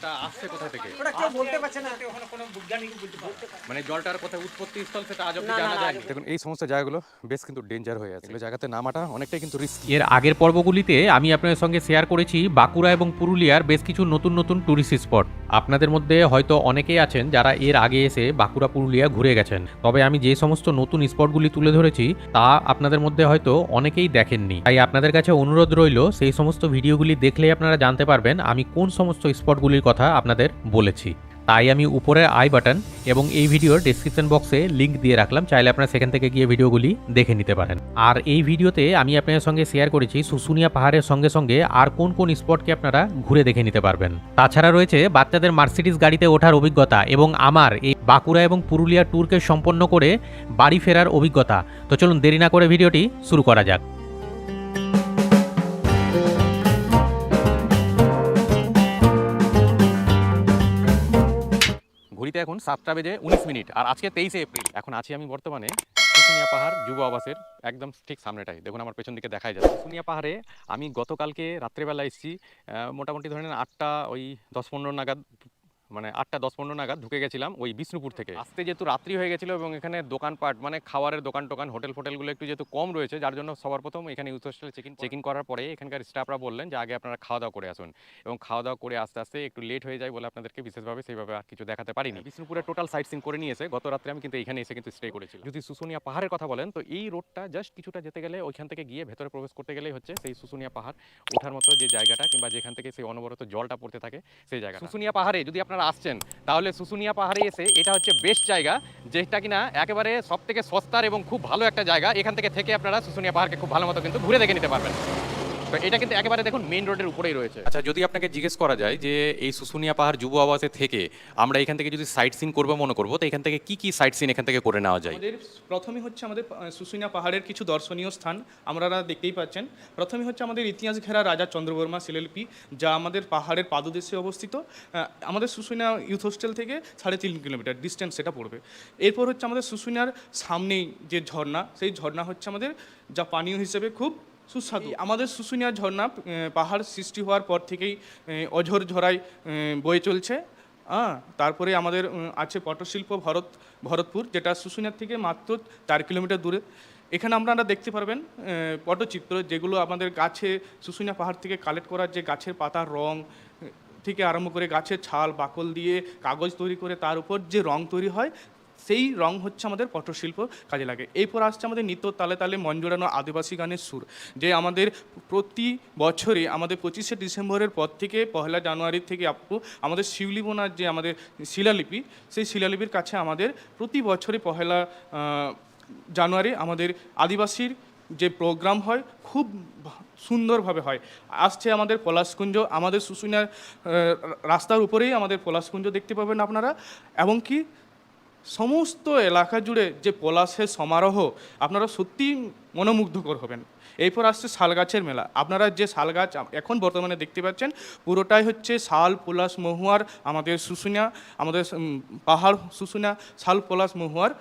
জলটা আসছে কোথা থেকে? ওটা কেউ বলতে পারছে না। ওখানে কোনো বৈজ্ঞানিক বলতে মানে জলটার কোথায় উৎপত্তি স্থল সেটা আজ অব্দি না, জানা যায়নি। দেখুন এই সমস্ত জায়গাগুলো বেশ কিন্তু ডেঞ্জার হয়ে আছে। এগুলো জায়গাতে নামাটা অনেকটাই কিন্তু রিস্ক এর আগের পর্বগুলিতে আমি আপনাদের সঙ্গে শেয়ার করেছি বাঁকুড়া এবং পুরুলিয়ার বেশ কিছু নতুন নতুন ট্যুরিস্ট স্পট আপনাদের মধ্যে হয়তো অনেকেই আছেন যারা এর আগে এসে বাঁকুড়া পুরুলিয়া ঘুরে গেছেন। তবে আমি যে সমস্ত নতুন স্পটগুলি তুলে ধরেছি তা আপনাদের মধ্যে হয়তো অনেকেই দেখেননি। তাই আপনাদের কাছে অনুরোধ রইল সেই সমস্ত ভিডিওগুলি দেখলেই আপনারা জানতে পারবেন আমি কোন সমস্ত স্পটগুলির কথা আপনাদের বলেছি। তাই আমি উপরের আই বাটন এবং এই ভিডিওর ডেসক্রিপশন বক্সে লিংক দিয়ে রাখলাম, চাইলে আপনারা সেখান থেকে গিয়ে ভিডিওগুলি দেখে নিতে পারেন। আর এই ভিডিওতে আমি আপনাদের সঙ্গে শেয়ার করেছি শুশুনিয়া পাহাড়ের সঙ্গে সঙ্গে আর কোন কোন স্পটকে আপনারা ঘুরে দেখে নিতে পারবেন। তাছাড়া রয়েছে বাচ্চাদের মার্সিডিস গাড়িতে ওঠার অভিজ্ঞতা এবং আমার এই বাঁকুড়া এবং পুরুলিয়া ট্যুরকে সম্পন্ন করে বাড়ি ফেরার অভিজ্ঞতা। তো চলুন দেরি না করে ভিডিওটি শুরু করা যাক। ঘড়িতে এখন সাতটা বেজে উনিশ মিনিট। আর আজকে তেইশে এপ্রিল। এখন আছি আমি বর্তমানে শুশুনিয়া পাহাড়, যুব আবাসের একদম ঠিক সামনেটাই। দেখুন, আমার পেছন দিকে দেখাই যাচ্ছে। শুশুনিয়া পাহাড়ে আমি গতকালকে রাত্রেবেলা এসেছি মোটামুটি ধরেন আটটা, ওই দশ পনেরো নাগাদ মানে আটটা দশ পনেরো নাগাদ ঢুকে গেছিলাম ওই বিষ্ণুপুর থেকে। আসতে যেহেতু রাত্রি হয়ে গেছিল এবং এখানে দোকানপাট মানে খাবারের দোকান টোকান হোটেল ফোটেলগুলো একটু যেহেতু কম রয়েছে যার জন্য সবার প্রথম এখানে ইউথ হোস্টেলে চেক ইন চেক ইন করার পরে এখানকার স্টাফরা বললেন যে আগে আপনারা খাওয়া দাওয়া করে আসুন। এবং খাওয়া দাওয়া করে আস্তে আস্তে একটু লেট হয়ে যায় বলে আপনাদেরকে বিশেষভাবে সেইভাবে আর কিছু দেখাতে পারিনি। বিষ্ণুপুরে টোটাল সাইট সিন করে নিয়েছে। গত রাত্রে আমি কিন্তু এখানে এসে কিন্তু স্টে করেছিলাম। যদি শুশুনিয়া পাহাড়ের কথা বলেন তো এই রোডটা জাস্ট কিছুটা যেতে গেলে ওইখান থেকে গিয়ে ভেতরে প্রবেশ করতে গেলেই হচ্ছে সেই শুশুনিয়া পাহাড় ওঠার মতো যে জায়গাটা কিংবা যেখান থেকে সেই অনবরত জলটা পড়তে থাকে সেই জায়গা শুশুনিয়া পাহাড়ে যদি আপনারা আসছেন, তাহলে শুশুনিয়া পাহাড়ে এসে এটা হচ্ছে বেস্ট জায়গা, যেটা কিনা একেবারে সব থেকে সস্তার এবং খুব ভালো একটা জায়গা। এখান থেকে থেকে আপনারা শুশুনিয়া পাহাড়কে খুব ভালো মতো কিন্তু ঘুরে দেখে নিতে পারবেন। তো এটা কিন্তু একেবারে দেখুন মেইন রোডের উপরেই রয়েছে। আচ্ছা যদি আপনাকে জিজ্ঞেস করা যায় যে এই শুশুনিয়া পাহাড় যুব আবাসে থেকে আমরা এখান থেকে যদি সাইট সিন করব মনে করব তো এখান থেকে কি কি সাইট সিন এখান থেকে করে নেওয়া যায়? আমাদের প্রথমে হচ্ছে আমাদের শুশুনিয়া পাহাড়ের কিছু দর্শনীয় স্থান আপনারা দেখতেই পাচ্ছেন। প্রথমে হচ্ছে আমাদের ইতিহাস ঘেরা রাজা চন্দ্রবর্মা শিলালিপি যা আমাদের পাহাড়ের পাদদেশে অবস্থিত। আমাদের শুশুনিয়া ইউথ হোস্টেল থেকে সাড়ে তিন কিলোমিটার ডিস্টেন্স সেটা পড়বে। এরপর হচ্ছে আমাদের শুশুনিয়ার সামনেই যে ঝর্ণা সেই ঝর্ণা হচ্ছে আমাদের যা পানীয় হিসেবে খুব সুস্বাদু। আমাদের শুশুনিয়া ঝর্ণা পাহাড় সৃষ্টি হওয়ার পর থেকেই অঝোর ঝরায় বয়ে চলছে। হ্যাঁ তারপরে আমাদের আছে পটশিল্প ভরত, ভরতপুর, যেটা শুশুনিয়ার থেকে মাত্র চার কিলোমিটার দূরে। এখানে আপনারা দেখতে পারবেন পটচিত্র, যেগুলো আমাদের গাছে, শুশুনিয়া পাহাড় থেকে কালেক্ট করার যে গাছের পাতার রং থেকে আরম্ভ করে গাছের ছাল, বাকল দিয়ে কাগজ তৈরি করে তার উপর যে রং তৈরি হয় সেই রং হচ্ছে আমাদের পটশিল্প কাজে লাগে। এরপর আসছে আমাদের নিত্য তালে তালে মন জোড়ানো আদিবাসী গানের সুর, যে আমাদের প্রতি বছরে আমাদের পঁচিশে ডিসেম্বরের পর থেকে পহেলা জানুয়ারি থেকে আপু আমাদের শিউলিবোনার যে আমাদের শিলালিপি, সেই শিলালিপির কাছে আমাদের প্রতি বছরে পহেলা জানুয়ারি আমাদের আদিবাসীর যে প্রোগ্রাম হয় খুব সুন্দরভাবে হয়। আসছে আমাদের পলাশকুঞ্জ, আমাদের শুশুনিয়ার রাস্তার উপরেই আমাদের পলাশকুঞ্জ দেখতে পাবেন আপনারা। এবং কি সমস্ত এলাকা জুড়ে যে পলাশের সমারোহ, আপনারা সত্যি মনোমুগ্ধকর হবেন। এরপর আসছে শালগাছের মেলা। আপনারা যে শালগাছ এখন বর্তমানে দেখতে পাচ্ছেন, পুরোটাই হচ্ছে শাল পলাশ মহুয়ার আমাদের শুশুনিয়া, আমাদের পাহাড় শুশুনিয়া শাল পলাশ মহুয়ার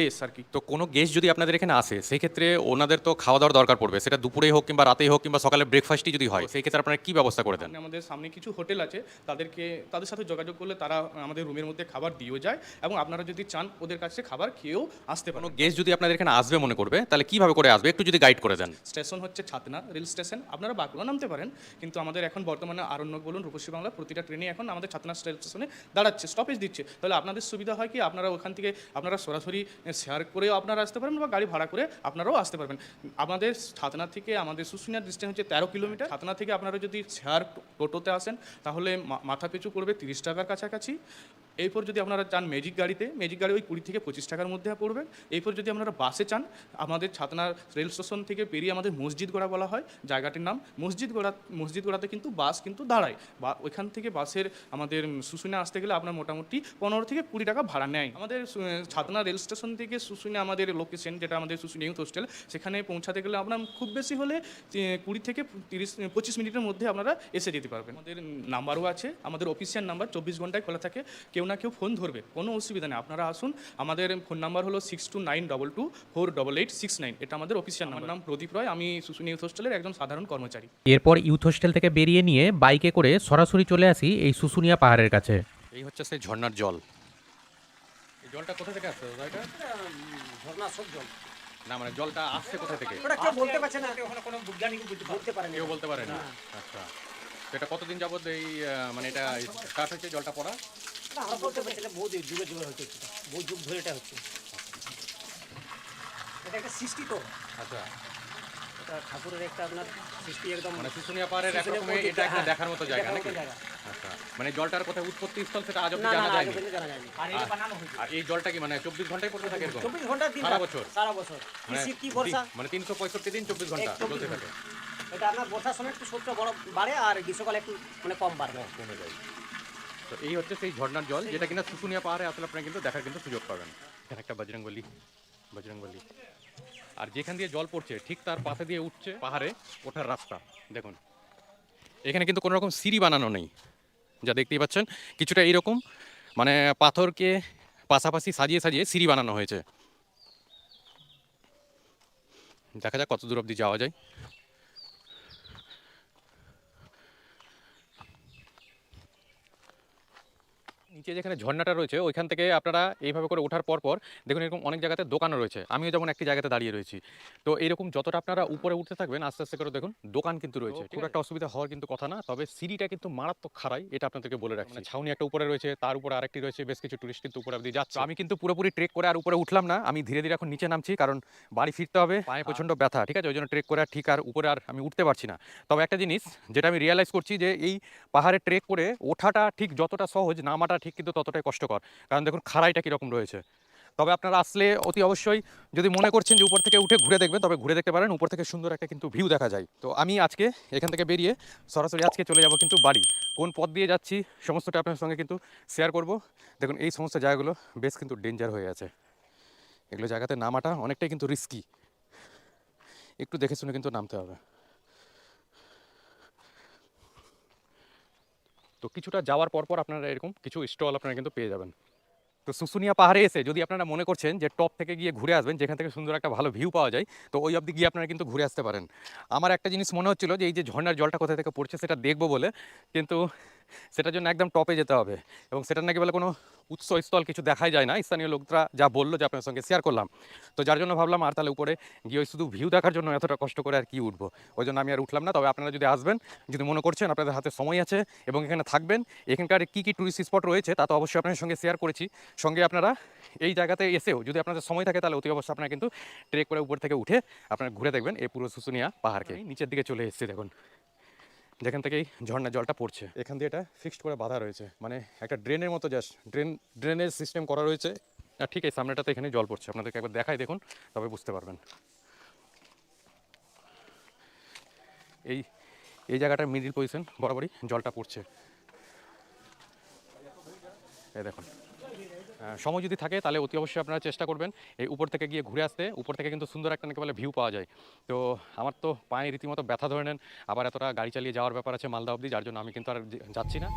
দেশ আর কি। তো কোনো গেস্ট যদি আপনাদের এখানে আসে সেই ক্ষেত্রে ওনাদের তো খাওয়া দাওয়ার দরকার পড়বে। সেটা দুপুরেই হোক কিংবা রাতেই হোক কিংবা সকালে ব্রেকফাস্টই যদি হয় সেই ক্ষেত্রে আপনারা কী ব্যবস্থা করে দেন? আমাদের সামনে কিছু হোটেল আছে তাদেরকে তাদের সাথে যোগাযোগ করলে তারা আমাদের রুমের মধ্যে খাবার দিয়েও যায় এবং আপনারা যদি চান ওদের কাছে খাবার খেয়েও আসতে পারেন। গেস্ট যদি আপনাদের এখানে আসবে মনে করবে তাহলে কীভাবে করে আসবে? একটু যদি গাইড করে দেন। স্টেশন হচ্ছে ছাতনা রেল স্টেশন। আপনারা বাঁকুড়া নামতে পারেন কিন্তু আমাদের এখন বর্তমানে আরণ্যক বলুন রূপসী বাংলা প্রতিটা ট্রেনে এখন আমাদের ছাতনা স্টেশনে দাঁড়াচ্ছে স্টপেজ দিচ্ছে। তাহলে আপনাদের সুবিধা হয় কি আপনারা ওখান থেকে আপনারা সরাসরি শেয়ার করেও আপনারা আসতে পারবেন বা গাড়ি ভাড়া করে আপনারাও আসতে পারবেন। আমাদের সাতনা থেকে আমাদের শুশুনিয়ার ডিস্টেন্স হচ্ছে তেরো কিলোমিটার। সাতনা থেকে আপনারা যদি শেয়ার টোটোতে আসেন, তাহলে মাথা পিছু করবে তিরিশ টাকার কাছাকাছি। এরপর যদি আপনারা চান ম্যাজিক গাড়িতে ম্যাজিক গাড়ি ওই কুড়ি থেকে পঁচিশ টাকার মধ্যে পড়বে। এরপর যদি আপনারা বাসে চান, আমাদের ছাতনা রেল স্টেশন থেকে পেরিয়ে আমাদের মসজিদ গোড়া বলা হয়, জায়গাটির নাম মসজিদ গোড়া, মসজিদ গোড়াতে কিন্তু বাস কিন্তু দাঁড়ায়। বা ওইখান থেকে বাসের আমাদের শুশুনিয়া আসতে গেলে আপনার মোটামুটি পনেরো থেকে কুড়ি টাকা ভাড়া নেয়। আমাদের ছাতনা রেল স্টেশন থেকে শুশুনিয়া আমাদের লোকেশন যেটা আমাদের শুশুনিয়া ইউথ হোস্টেল সেখানে পৌঁছাতে গেলে আপনার খুব বেশি হলে কুড়ি থেকে তিরিশ পঁচিশ মিনিটের মধ্যে আপনারা এসে যেতে পারবেন। আমাদের নাম্বারও আছে। আমাদের অফিসিয়াল নাম্বার চব্বিশ ঘন্টায় খোলা থাকে। কেউ না কেউ ফোন ধরবে কোনো অসুবিধা নেই। আপনারা আসুন আমাদের ফোন নাম্বার হলো six two nine double two four double eight six nine এটা আমাদের অফিসিয়াল নাম্বার নাম প্রদীপ রয় আমি শুশুনি ইউথ হোস্টেলের একজন সাধারণ কর্মচারী। এরপর ইউথ হোস্টেল থেকে বেরিয়ে নিয়ে বাইকে করে সরাসরি চলে আসি এই শুশুনিয়া পাহাড়ের কাছে। এই হচ্ছে সেই ঝর্ণার জল। এই জলটা কোথা থেকে আসছে এটা? ঝর্ণা সব জল। না মানে জলটা আসছে কোথা থেকে? ওটা কেউ বলতে পারছে না। ওখানে কোনো বৈজ্ঞানিক বলতে পারে না। কেউ বলতে পারে না আচ্ছা। এটা কতদিন যাবত এই মানে এটা স্টার্ট হচ্ছে জলটা পড়া? আমরা বলতে পারছি না। বহু যুগে যুগে হচ্ছে বহু যুগ ধরে এটা হচ্ছে। এটা একটা সৃষ্টি তো। আচ্ছা। এটা ঠাকুরের একটা আপনার সৃষ্টি একদম মানে শুশুনিয়া পাহাড়ের একরকম এটা একটা দেখার মতো জায়গা নাকি? আচ্ছা। জলটার কোথায় উৎপত্তি স্থল সেটা আজ অব্দি জানা যায়নি। যায়নি। আর এই জলটা কি মানে চব্বিশ ঘন্টায় পড়তে থাকে এরকম? চব্বিশ ঘণ্টা দিন সারা বছর? সারা বছর। কি মানে বর্ষা মানে তিনশো পঁয়ষট্টি দিন চব্বিশ ঘণ্টা চলতে থাকে। এটা আপনার বর্ষার সময় একটু সূর্য বড় বাড়ে আর গ্রীষ্মকালে একটু মানে কম বাড়বে কমে যায়। তো এই হচ্ছে সেই ঝর্ণার জল, যেটা কিনা শুশুনিয়া পাহাড়ে আসলে আপনারা কিন্তু দেখার কিন্তু সুযোগ পাবেন। এখানে একটা বজরংবলী বজরংবলী। আর যেখান দিয়ে জল পড়ছে, ঠিক তার পাশে দিয়ে উঠছে পাহাড়ে, ওঠার রাস্তা। দেখুন, এখানে কিন্তু কোনো রকম সিঁড়ি বানানো নেই। যা দেখতেই পাচ্ছেন, কিছুটা এইরকম মানে পাথরকে পাশাপাশি সাজিয়ে সাজিয়ে সিঁড়ি বানানো হয়েছে। দেখা যাক কত দূর অবধি যাওয়া যায়। নিচে যেখানে ঝর্ণাটা রয়েছে ওইখান থেকে আপনারা এইভাবে করে ওঠার পর পর দেখুন এরকম অনেক জায়গাতে দোকানও রয়েছে। আমিও যেমন একটি জায়গাতে দাঁড়িয়ে রয়েছি। তো এরকম যতটা আপনারা উপরে উঠতে থাকবেন আস্তে আস্তে করে দেখুন দোকান কিন্তু রয়েছে। খুব একটা অসুবিধা হওয়ার কিন্তু কথা না তবে সিঁড়িটা কিন্তু মারাত্মক খারাই এটা আপনাদেরকে বলে রাখছি। ছাউনি একটা উপরে রয়েছে তার উপরে আরেকটি রয়েছে বেশ কিছু টুরিস্ট কিন্তু উপরে অবধি যাচ্ছে। আমি কিন্তু পুরোপুরি ট্রেক করে আর উপরে উঠলাম না আমি ধীরে ধীরে এখন নিচে নামছি কারণ বাড়ি ফিরতে হবে পায়ে প্রচণ্ড ব্যথা ঠিক আছে? ওই জন্য ট্রেক করে আর ঠিক আর উপরে আর আমি উঠতে পারছি না। তবে একটা জিনিস যেটা আমি রিয়েলাইজ করছি যে এই পাহাড়ে ট্রেক করে ওঠাটা ঠিক যতটা সহজ নামাটা ঠিক কিন্তু ততটাই কষ্টকর। কারণ দেখুন, খাড়াইটা কীরকম রয়েছে। তবে আপনারা আসলে অতি অবশ্যই যদি মনে করছেন যে উপর থেকে উঠে ঘুরে দেখবেন, তবে ঘুরে দেখতে পারেন, উপর থেকে সুন্দর একটা কিন্তু ভিউ দেখা যায়। তো আমি আজকে এখান থেকে বেরিয়ে সরাসরি আজকে চলে যাব কিন্তু বাড়ি। কোন পথ দিয়ে যাচ্ছি, সমস্তটা আপনার সঙ্গে কিন্তু শেয়ার করব। দেখুন, এই সমস্ত জায়গাগুলো বেশ কিন্তু ডেঞ্জার হয়ে আছে। এগুলো জায়গাতে নামাটা অনেকটাই কিন্তু রিস্কি একটু দেখে শুনে কিন্তু নামতে হবে। তো কিছুটা যাওয়ার পরপর পর আপনারা এরকম কিছু স্টল আপনারা কিন্তু পেয়ে যাবেন। তো শুশুনিয়া পাহাড়ে এসে যদি আপনারা মনে করছেন যে টপ থেকে গিয়ে ঘুরে আসবেন, যেখান থেকে সুন্দর একটা ভালো ভিউ পাওয়া যায়, তো ওই অবধি গিয়ে আপনারা কিন্তু ঘুরে আসতে পারেন। আমার একটা জিনিস মনে হচ্ছিল যে এই যে ঝর্নার জলটা কোথা থেকে পড়ছে সেটা দেখব বলে, কিন্তু সেটার জন্য একদম টপে যেতে হবে। এবং সেটার নাকি বলে কোনো উৎস স্থল কিছু দেখাই যায় না। স্থানীয় লোকরা যা বলল যে আপনার সঙ্গে শেয়ার করলাম। তো যার জন্য ভাবলাম আর তাহলে উপরে গিয়ে শুধু ভিউ দেখার জন্য এতটা কষ্ট করে আর কি উঠবো। ওই জন্য আমি আর উঠলাম না। তবে আপনারা যদি আসবেন, যদি মনে করছেন আপনাদের হাতে সময় আছে এবং এখানে থাকবেন, এখানকার কী কী টুরিস্ট স্পট রয়েছে তা তো অবশ্যই আপনাদের সঙ্গে শেয়ার করেছি। সঙ্গে আপনারা এই জায়গাতে এসেও যদি আপনাদের সময় থাকে তাহলে অতি অবশ্যই আপনারা কিন্তু ট্রেক করে উপর থেকে উঠে আপনারা ঘুরে দেখবেন এই পুরো শুশুনিয়া পাহাড়কে। নিচের দিকে চলে এসেছি দেখুন। যেখান থেকেই ঝর্ণা জলটা পড়ছে। এখান দিয়ে এটা ফিক্সড করে বাঁধা রয়েছে। মানে একটা ড্রেনের মতো জাস্ট ড্রেন ড্রেনের সিস্টেম করা রয়েছে। আর ঠিক এই সামনেটাতে এখানে জল পড়ছে। আপনাদেরকে একবার দেখাই দেখুন তবে বুঝতে পারবেন। এই এই জায়গাটার মিডিল পজিশন বরাবরই জলটা পড়ছে। এই দেখুন। সময় যদি থাকে, তাহলে অতি অবশ্যই আপনারা চেষ্টা করবেন। এই উপর থেকে গিয়ে ঘুরে আসতে। উপর থেকে কিন্তু সুন্দর একটা নাকি বলে ভিউ পাওয়া যায়। তো আমার তো পায়ে রীতিমতো ব্যথা ধরে নেন। আবার এতটা গাড়ি চালিয়ে যাওয়ার ব্যাপার আছে মালদা অবধি, যার জন্য আমি কিন্তু আর যাচ্ছি না।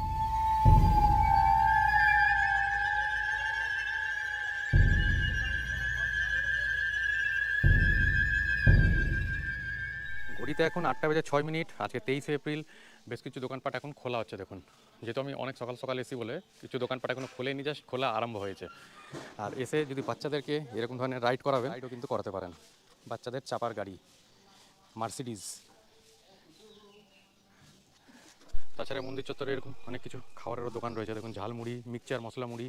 ঘড়িতে এখন আটটা বেজে ছয় মিনিট। আজকে তেইশে এপ্রিল। বেশ কিছু দোকানপাট এখন খোলা হচ্ছে, দেখুন। যেহেতু আমি অনেক সকাল সকাল এসি বলে কিছু দোকানপাট এখন এখনও খোলেনি জাস্ট খোলা আরম্ভ হয়েছে। আর এসে যদি বাচ্চাদেরকে এরকম ধরনের রাইড করাবে রাইডও কিন্তু করাতে পারেন। বাচ্চাদের চাপার গাড়ি, মার্সিডিজ। তাছাড়া মন্দির চত্বরে এরকম অনেক কিছু খাবারেরও দোকান রয়েছে, দেখুন, ঝালমুড়ি, মিক্সচার মশলা মুড়ি,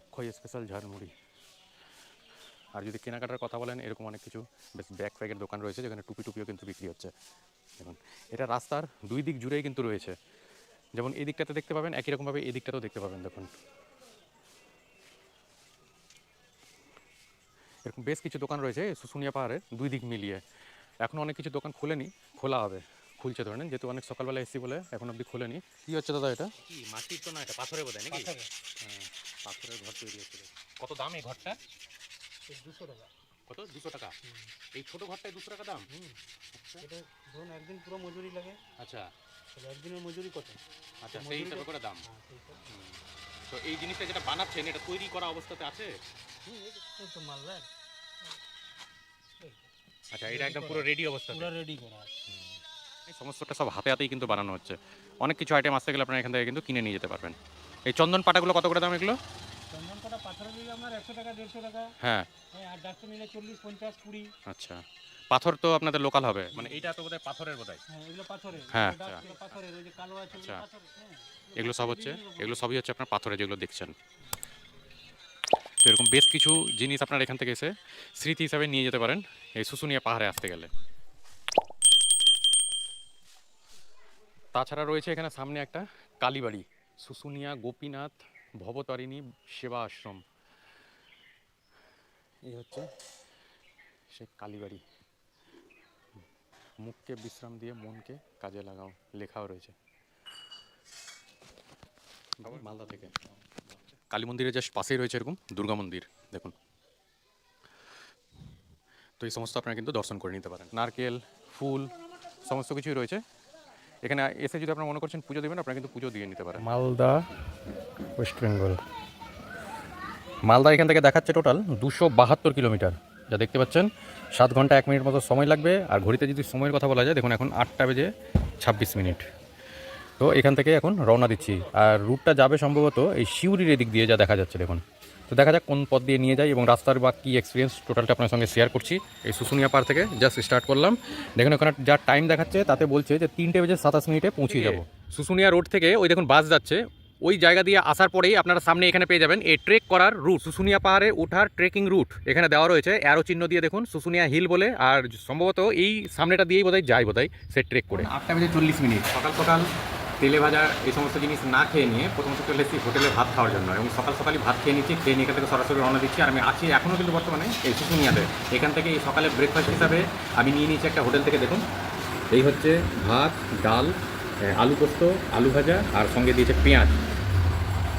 অক্ষয় স্পেশাল ঝালমুড়ি। আর যদি কেনাকাটার কথা বলেন, এরকম অনেক কিছু, বেশ ব্যাগ প্যাকের দোকান রয়েছে, যেখানে টুপি টুপিও কিন্তু বিক্রি হচ্ছে। দেখুন এটা রাস্তার দুই দিক জুড়েই কিন্তু রয়েছে। যেমন এই দিকটাতে দেখতে পাবেন একই রকমভাবে এই দিকটাতেও দেখতে পাবেন দেখুন। এরকম বেশ কিছু দোকান রয়েছে শুশুনিয়া পাহাড়ের দুই দিক মিলিয়ে। এখন অনেক কিছু দোকান খোলেনি খোলা হবে খুলছে ধরে নেন যেহেতু অনেক সকালবেলা এসছি বলে এখন অবধি খোলেনি। কি হচ্ছে দাদা এটা? কি মাটির তো না এটা পাথরের বোধ নাকি? পাথরের। ঘর তৈরি হচ্ছে কত দাম এই ঘরটা? দুশো টাকা। কত? দুশো টাকা? এই ছোটো ঘরটায় দুশো টাকা দাম? এটা ধরুন একদিন পুরো মজুরি লাগে। আচ্ছা। তাহলে একদিনের মজুরি কত? আচ্ছা সেই হিসাবে করে দাম। হ্যাঁ, তো এই জিনিসটা যেটা বানাচ্ছেন এটা তৈরি করা অবস্থাতে আছে? তো মালদার আচ্ছা এটা একদম পুরো রেডি অবস্থা পুরো রেডি করা এই সমস্তটা সব হাতে হাতেই কিন্তু বানানো হচ্ছে। অনেক কিছু আইটেম আসতে গেলে আপনারা এখান থেকে কিন্তু কিনে নিয়ে যেতে পারবেন। এই চন্দন পাটাগুলো কত করে দাম এগুলো? পাথর নিলে আপনার একশো টাকা দেড়শো টাকা। হ্যাঁ। হ্যাঁ আর ডাক্তার নিলে চল্লিশ পঞ্চাশ কুড়ি। আচ্ছা। পাথর তো আপনাদের লোকাল হবে। মানে এইটা তো বোধহয় পাথরের বোধহয়। হ্যাঁ পাথরের। হ্যাঁ, আচ্ছা। আচ্ছা। হ্যাঁ। এগুলো সব হচ্ছে এগুলো সবই হচ্ছে আপনার পাথরে যেগুলো দেখছেন। তো এরকম বেশ কিছু জিনিস আপনারা এখান থেকে এসে স্মৃতি হিসাবে নিয়ে যেতে পারেন এই শুশুনিয়া পাহাড়ে আসতে গেলে। তাছাড়া রয়েছে এখানে সামনে একটা কালীবাড়ি শুশুনিয়া গোপীনাথ ভবতারিণী সেবা আশ্রম এই হচ্ছে সেই কালীবাড়ি মুখকে বিশ্রাম দিয়ে মনকে কাজে লাগাও লেখাও রয়েছে। মালদা থেকে। কালী মন্দিরের জাস্ট পাশেই রয়েছে এরকম দুর্গা মন্দির দেখুন। তো এই সমস্ত আপনারা কিন্তু দর্শন করে নিতে পারেন। নারকেল ফুল সমস্ত কিছুই রয়েছে। এখানে এসে যদি আপনারা মনে করছেন পুজো দেবেন আপনারা কিন্তু পুজো দিয়ে নিতে পারেন। মালদা ওয়েস্ট বেঙ্গল। মালদা এখান থেকে দেখাচ্ছে টোটাল দুশো বাহাত্তর কিলোমিটার। যা দেখতে পাচ্ছেন সাত ঘণ্টা এক মিনিট মতো সময় লাগবে। আর ঘড়িতে যদি সময়ের কথা বলা যায় দেখুন এখন আটটা বেজে ছাব্বিশ মিনিট। তো এখান থেকে এখন রওনা দিচ্ছি। আর রুটটা যাবে সম্ভবত এই শিউরির এদিক দিয়ে যা দেখা যাচ্ছে দেখুন। তো দেখা যাক কোন পথ দিয়ে নিয়ে যাই এবং রাস্তার বা কী এক্সপিরিয়েন্স টোটালটা আপনার সঙ্গে শেয়ার করছি। এই শুশুনিয়া পার থেকে জাস্ট স্টার্ট করলাম। দেখুন ওখানে যা টাইম দেখাচ্ছে তাতে বলছে যে তিনটে বেজে সাতাশ মিনিটে পৌঁছে যাব। শুশুনিয়া রোড থেকে ওই দেখুন বাস যাচ্ছে ওই জায়গা দিয়ে আসার পরেই আপনারা সামনে এখানে পেয়ে যাবেন এই ট্রেক করার রুট শুশুনিয়া পাহাড়ে ওঠার ট্রেকিং রুট এখানে দেওয়া রয়েছে অ্যারো চিহ্ন দিয়ে দেখুন শুশুনিয়া হিল বলে, আর সম্ভবত এই সামনেটা দিয়েই বোধহয় যায় বোধহয় সে ট্রেক করে। আটটা বেজে চল্লিশ মিনিট। সকাল সকাল তেলে ভাজা এই সমস্ত জিনিস না খেয়ে নিয়ে প্রথমত চলে এসেছি হোটেলে ভাত খাওয়ার জন্য, এবং সকাল সকালই ভাত খেয়ে নিচ্ছি, খেয়ে নিয়ে থেকে সরাসরি রওনা দিচ্ছি, আর আমি আছি এখনও কিন্তু বর্তমানে এই শুশুনিয়াতে এখান থেকে এই সকালে ব্রেকফাস্ট হিসাবে আমি নিয়ে নিয়েছি একটা হোটেল থেকে, দেখুন। এই হচ্ছে ভাত, ডাল আলু পোস্ত, আলু ভাজা, আর সঙ্গে দিয়েছে পেঁয়াজ।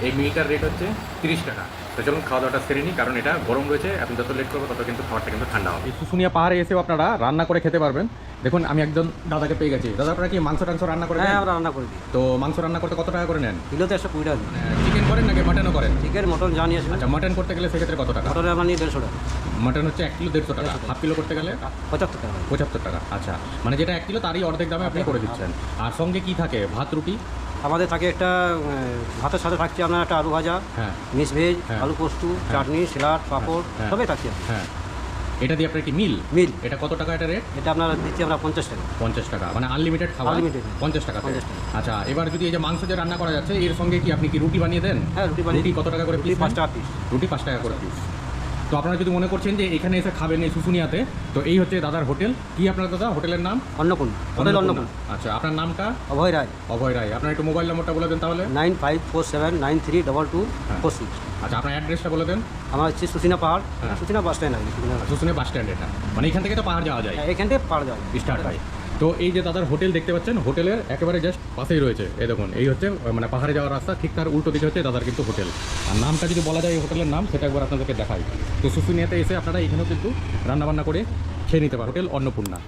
এই মিনিটার রেট হচ্ছে তিরিশ টাকা। তো চলুন খাওয়া দাওয়াটা সেরে নিই কারণ এটা গরম রয়েছে এখন যত লেট করব তত কিন্তু খাবারটা কিন্তু ঠান্ডা হবে। এই শুশুনিয়া পাহাড়ে এসেও আপনারা রান্না করে খেতে পারবেন। দেখুন আমি একজন দাদাকে পেয়ে গেছি। দাদা আপনারা কি মাংস টাংস রান্না করে হ্যাঁ আমরা রান্না করে দিই। তো মাংস রান্না করতে কত টাকা করে নেন? কিলোতে একশো কুড়ি টাকা। চিকেন করেন নাকি মাটনও করেন? চিকেন মটন নিয়ে আসবেন। আচ্ছা মাটন করতে গেলে সেক্ষেত্রে কত টাকা? মটনে আমরা নিই দেড়শো টাকা। মাটন হচ্ছে এক কিলো দেড়শো টাকা। হাফ কিলো করতে গেলে? পঁচাত্তর টাকা। পঁচাত্তর টাকা আচ্ছা। মানে যেটা এক কিলো তারই অর্ধেক দামে আপনি করে দিচ্ছেন। আর সঙ্গে কি থাকে? ভাত রুটি? আমাদের থাকে একটা ভাতের সাথে থাকছে আপনার একটা আলু ভাজা হ্যাঁ। মিক্স ভেজ হ্যাঁ। আলু পোস্তু চাটনি স্যালাড পাঁপড় হ্যাঁ। সবই থাকছে। হ্যাঁ। এটা দিয়ে আপনার কি মিল? মিল। এটা কত টাকা এটা রেট? এটা আপনার দিচ্ছি আমরা পঞ্চাশ টাকা। পঞ্চাশ টাকা মানে আনলিমিটেড খাবার? Unlimited। পঞ্চাশ টাকা আচ্ছা এবার যদি এই যে মাংস যে রান্না করা যাচ্ছে এর সঙ্গে কি আপনি কি রুটি বানিয়ে দেন? হ্যাঁ রুটি বানিয়ে রুটি কত টাকা করে পিস পাঁচ টাকা পিস রুটি পাঁচ টাকা করে পিস তো আপনারা যদি মনে করছেন যে এখানে এসে খাবেন এই শুশুনিয়াতে তো এই হচ্ছে দাদার হোটেল। কি আপনার দাদা? হোটেলের নাম? অন্নপূর্ণ। হোটেল অন্নপূর্ণা। আচ্ছা আপনার নামটা? অভয় রায়। অভয় রায়। আপনার একটু মোবাইল নম্বরটা বলে দেন তাহলে। Nine five four seven nine three double two হ্যাঁ। Four six. আচ্ছা আপনার অ্যাড্রেসটা বলে দেন। আমার হচ্ছে সুসিনা পাহাড়। হ্যাঁ। সুসিনা বাস স্ট্যান্ড আছে সুসিনা বাস। স্ট্যান্ড এটা। মানে এখান থেকে তো পাহাড় যাওয়া যায়। এখান থেকে পাড় যাবে স্টার্ট হয়। তো এই যে দাদার হোটেল দেখতে পাচ্ছেন হোটেলের একেবারে জাস্ট পাশেই রয়েছে। এই দেখুন এই হচ্ছে মানে পাহাড়ে যাওয়ার রাস্তা ঠিক তার উল্টো দিকে হচ্ছে দাদার কিন্তু হোটেল। আর নামটা যদি বলা যায় এই হোটেলের নাম সেটা একবার আপনাদেরকে দেখাই। তো শুশুনিয়াতে এসে আপনারা এখানেও কিন্তু রান্নাবান্না করে খেয়ে নিতে পারেন। হোটেল অন্নপূর্ণা।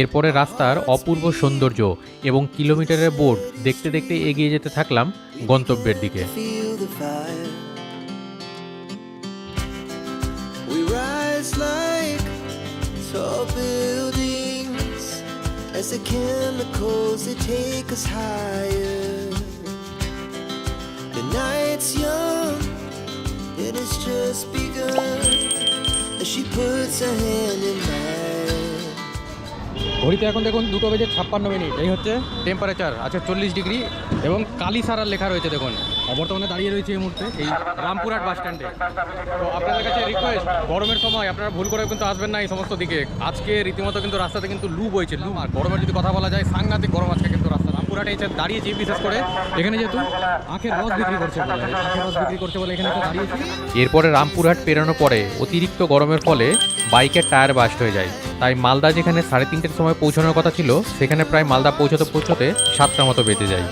এরপরে রাস্তার অপূর্ব সৌন্দর্য এবং কিলোমিটারের বোর্ড দেখতে দেখতে এগিয়ে যেতে থাকলাম গন্তব্যের দিকে. We rise like tall buildings as the chemicals they take us higher. The night's young, it has just begun as she puts her hand in mine. ঘড়িতে এখন দেখুন দুটো বেজে ছাপ্পান্ন মিনিট এই হচ্ছে টেম্পারেচার আছে চল্লিশ ডিগ্রি এবং কালিসারার লেখা রয়েছে দেখুন বর্তমানে দাঁড়িয়ে রয়েছে এই মুহূর্তে এই রামপুরহাট বাস স্ট্যান্ডে। তো আপনাদের কাছে রিকোয়েস্ট গরমের সময় আপনারা ভুল করে কিন্তু আসবেন না এই সমস্ত দিকে। আজকে রীতিমতো কিন্তু রাস্তাতে কিন্তু লু বইছে, লু আর গরমের যদি কথা বলা যায়, সাংঘাতিক গরম আজকে কিন্তু রাস্তা। রামপুরহাটে এসে দাঁড়িয়েছি বিশেষ করে এখানে যেহেতু আখের রস বিক্রি করছে বলে আখের রস বিক্রি করছে বলে এখানে দাঁড়িয়েছি এরপরে রামপুরহাট পেরানোর পরে অতিরিক্ত গরমের ফলে বাইকের টায়ার বাস্ট হয়ে যায়। তাই মালদা যেখানে সাড়ে তিনটের সময় পৌঁছানোর কথা ছিল, সেখানে প্রায় মালদা পৌঁছতে পৌঁছতে সাতটা মতো বেঁচে যায়।